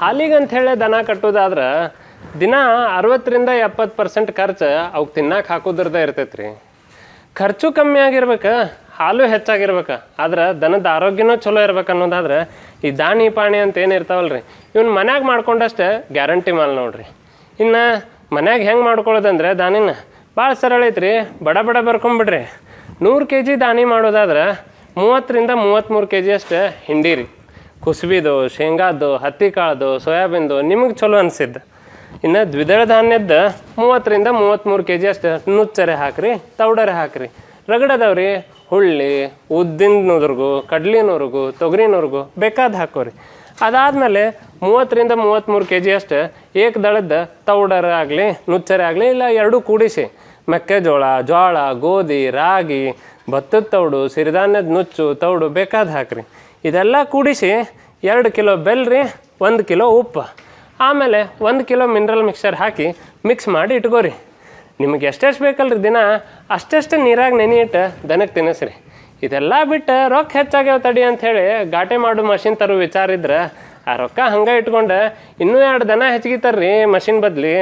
ಹಾಲಿಗೆ ಹೇಳಿ ದನ ಕಟ್ಟೋದಾದ್ರೆ ದಿನ ಅರವತ್ತರಿಂದ ಎಪ್ಪತ್ತು ಪರ್ಸೆಂಟ್ ಖರ್ಚು ಅವಕ್ಕೆ ತಿನ್ನಕ್ಕೆ ಹಾಕೋದ್ರದ್ದೇ ಇರ್ತೈತೆ ಖರ್ಚು ಕಮ್ಮಿ ಆಗಿರ್ಬೇಕು, ಹಾಲು ಹೆಚ್ಚಾಗಿರ್ಬೇಕು, ಆದ್ರೆ ದನದ ಆರೋಗ್ಯನೂ ಚಲೋ ಇರ್ಬೇಕು ಅನ್ನೋದಾದ್ರೆ ಈ ದಾಣಿ ಪಾಣಿ ಅಂತ ಏನು ಇರ್ತಾವಲ್ಲ ರೀ ಇವ್ನ ಮನ್ಯಾಗ ಮಾಡ್ಕೊಂಡಷ್ಟೇ ಗ್ಯಾರಂಟಿ ಮಾಲ್ ನೋಡ್ರಿ. ಇನ್ನು ಮನ್ಯಾಗ ಹೆಂಗೆ ಮಾಡ್ಕೊಳ್ಳೋದಂದ್ರೆ ದಾನಿನ ಭಾಳ ಸರಳ ಐತ್ರಿ, ಬಡ ಬಡ ಬರ್ಕೊಂಬಿಡ್ರಿ. ನೂರು ಕೆ ಜಿ ದಾನಿ ಮಾಡೋದಾದ್ರೆ ಮೂವತ್ತರಿಂದ ಮೂವತ್ತ್ಮೂರು ಕೆ ಜಿ ಅಷ್ಟು ಹಿಂಡಿ ಕುಸುಬಿದು, ಶೇಂಗಾದ್ದು ಹತ್ತಿ ಕಾಳ್ದು ಸೋಯಾಬೀನ್ದು ನಿಮಗೆ ಚಲೋ ಅನಿಸಿದ್ದು? ಇನ್ನು ದ್ವಿದಳ ಧಾನ್ಯದ ಮೂವತ್ತರಿಂದ ಮೂವತ್ತ್ಮೂರು ಕೆ ಜಿ ಅಷ್ಟು ನುಚ್ಚರೆ ಹಾಕ್ರಿ, ತೌಡರೆ ಹಾಕ್ರಿ. ರಗಡದವ್ರಿ, ಹುಳ್ಳಿ ಉದ್ದಿನ ನುರ್ಗು ಕಡ್ಲಿ ನುರ್ಗು ತೊಗರಿ ನುರ್ಗು ಬೇಕಾದ ಹಾಕೋರಿ. ಅದಾದಮೇಲೆ ಮೂವತ್ತರಿಂದ ಮೂವತ್ತ್ಮೂರು ಕೆ ಜಿ ಅಷ್ಟು ಏಕದಳದ ತೌಡರ ಆಗಲಿ, ನುಚ್ಚರೆ ಆಗಲಿ, ಇಲ್ಲ ಎರಡೂ ಕೂಡಿಸಿ ಮೆಕ್ಕೆಜೋಳ ಜೋಳ ಗೋಧಿ, ರಾಗಿ, ಭತ್ತದ ತೌಡು, ಸಿರಿಧಾನ್ಯದ ನುಚ್ಚು, ತೌಡು ಬೇಕಾದ ಹಾಕ್ರಿ. ಇದೆಲ್ಲ ಕೂಡಿಸಿ ಎರಡು ಕಿಲೋ ಬೆಲ್ಲರಿ ಒಂದು ಕಿಲೋ ಉಪ್ಪು. ಆಮೇಲೆ ಒಂದು ಕಿಲೋ ಮಿನರಲ್ ಮಿಕ್ಸರ್ ಹಾಕಿ ಮಿಕ್ಸ್ ಮಾಡಿ ಇಟ್ಕೋರಿ. ನಿಮಗೆ ಎಷ್ಟೆಷ್ಟು ಬೇಕಲ್ರಿ ದಿನ? ಅಷ್ಟೆಷ್ಟು ನೀರಾಗ ನೆನೆಯಿಟ್ಟು ದನಕ್ಕೆ ತಿನ್ನಿಸ್ರಿ. ಇದೆಲ್ಲ ಬಿಟ್ಟು ರೊಕ್ಕ ಹೆಚ್ಚಾಗ್ಯಾವ ತಡಿ ಅಂಥೇಳಿ ಘಾಟೆ ಮಾಡೋ ಮಷಿನ್ ತರೋ ವಿಚಾರ ಇದ್ರೆ, ಆ ರೊಕ್ಕ ಹಂಗೆ ಇಟ್ಕೊಂಡು ಇನ್ನೂ ಎರಡು ದನ ಹೆಚ್ಚಿಗೆ ತರ್ರಿ ಮಷಿನ್ ಬದ್ಲಿ.